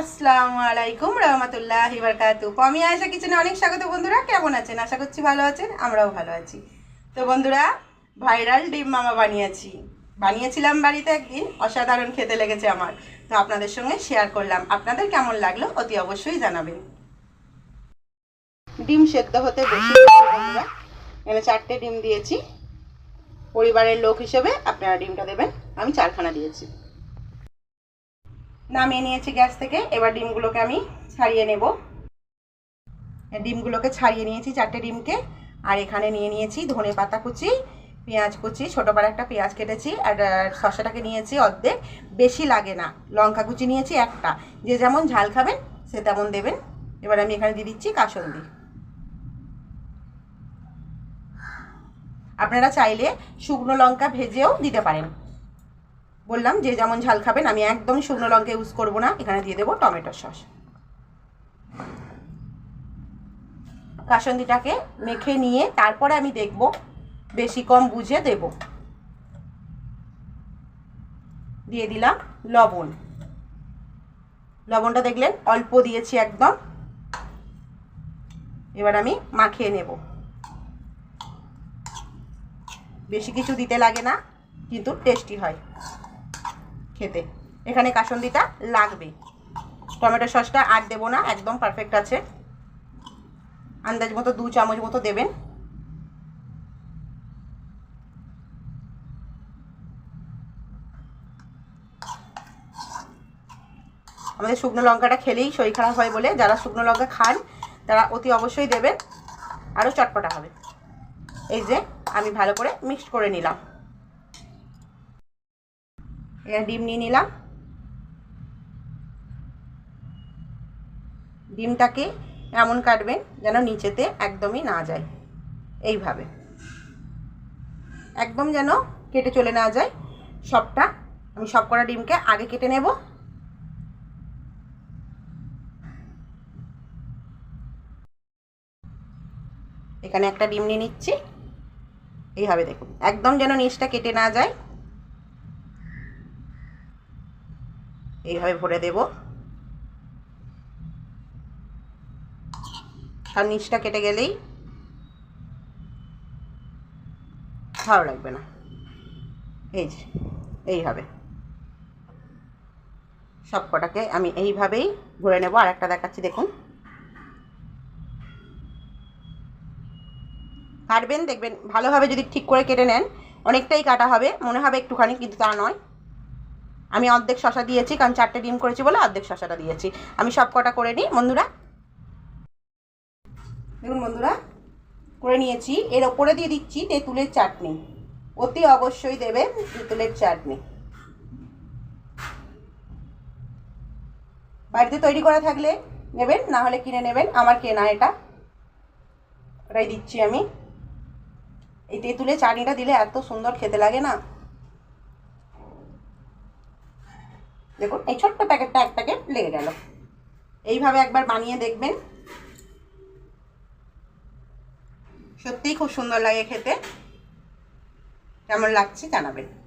আসসালামু আলাইকুম রহমতুল্লাহ বারকাতু। আমি আয়সা কিচেনে অনেক স্বাগত বন্ধুরা, কেমন আছেন? আশা করছি ভালো আছেন, আমরাও ভালো আছি। তো বন্ধুরা, ভাইরাল ডিম মামা বানিয়েছি। বানিয়েছিলাম বাড়িতে একদিন, অসাধারণ খেতে লেগেছে আমার। তো আপনাদের সঙ্গে শেয়ার করলাম। আপনাদের কেমন লাগল অতি অবশ্যই জানাবেন। ডিম সেদ্ধ হতে বন্ধুরা। এখানে চারটে ডিম দিয়েছি। পরিবারের লোক হিসেবে আপনারা ডিমটা দেবেন। আমি চারখানা দিয়েছি। নামিয়ে নিয়েছি গ্যাস থেকে। এবার ডিমগুলোকে আমি ছাড়িয়ে নেব। ডিমগুলোকে ছাড়িয়ে নিয়েছি চারটে ডিমকে। আর এখানে নিয়ে নিয়েছি ধনে পাতা কুচি, পেঁয়াজ কুচি, ছোটো বড় একটা পেঁয়াজ কেটেছি আর শসাটাকে নিয়েছি অর্ধেক। বেশি লাগে না। লঙ্কা কুচি নিয়েছি একটা। যে যেমন ঝাল খাবেন, সে তেমন দেবেন। এবার আমি এখানে দিয়ে দিচ্ছি কাসন্দি। আপনারা চাইলে শুকনো লঙ্কা ভেজেও দিতে পারেন। বললাম যে যেমন ঝাল খাবেন, আমি একদম শুকনো লঙ্কা ইউজ করব না, এখানে দিয়ে দেবো টমেটো সস। কাসন্দিটাকে মেখে নিয়ে তারপরে আমি দেখব, বেশি কম বুঝে দেব। দিয়ে দিলাম লবণ। লবণটা দেখলেন অল্প দিয়েছি একদম। এবার আমি মাখিয়ে নেব। বেশি কিছু দিতে লাগে না, কিন্তু টেস্টি হয়। খেতে। এখানে কাসন্দিটা লাগবে। টমেটো সসটা আর দেবো না, একদম পারফেক্ট আছে। আন্দাজ মতো দু চামচ মতো দেবেন। আমাদের শুকনো লঙ্কাটা খেলেই শরীর খারাপ হয় বলে যারা শুকনো লঙ্কা খান, তারা অতি অবশ্যই দেবেন। আরও চটপটা হবে। এই যে আমি ভালো করে মিক্সড করে নিলাম। ডিম নিয়ে নিলাম। ডিমটাকে এমন কাটবেন যেন নিচেতে একদমই না যায়। এইভাবে। একদম যেন কেটে চলে না যায়। সবটা, আমি সব কটা ডিমকে আগে কেটে নেব। এখানে একটা ডিম নিয়ে নিচ্ছি। এইভাবে দেখুন, একদম যেন নিচটা কেটে না যায়। এইভাবে ভরে দেব। আর নিচটা কেটে গেলেই ভালো লাগবে না। এই যে, এইভাবে। সব কটাকে আমি এইভাবেই ঘুরে নেব। আর একটা দেখাচ্ছি, দেখুন। কাটবেন, দেখবেন, ভালোভাবে যদি ঠিক করে কেটে নেন, অনেকটাই কাটা হবে। মনে হবে একটুখানি, কিন্তু তা নয়। আমি অর্ধেক শশা দিয়েছি, কারণ চারটে ডিম করেছি বলে অর্ধেক শশাটা দিয়েছি। আমি সব কটা করে নিই, বন্ধুরা। দেখুন বন্ধুরা, করে নিয়েছি। এর ওপরে দিয়ে দিচ্ছি তেঁতুলের চাটনি। অতি অবশ্যই দেবেন তেঁতুলের চাটনি। বাড়িতে তৈরি করা থাকলে নেবেন, না হলে কিনে নেবেন। আমার কেনা এটা। ওটাই দিচ্ছি আমি। এই তেঁতুলের চাটনিটা দিলে এত সুন্দর খেতে লাগে না। দেখুন, এই ছোট্ট প্যাকেটটা এক প্যাকেট লেগে গেল। এইভাবে একবার বানিয়ে দেখবেন। সত্যিই খুব সুন্দর লাগে খেতে। কেমন লাগছে জানাবেন।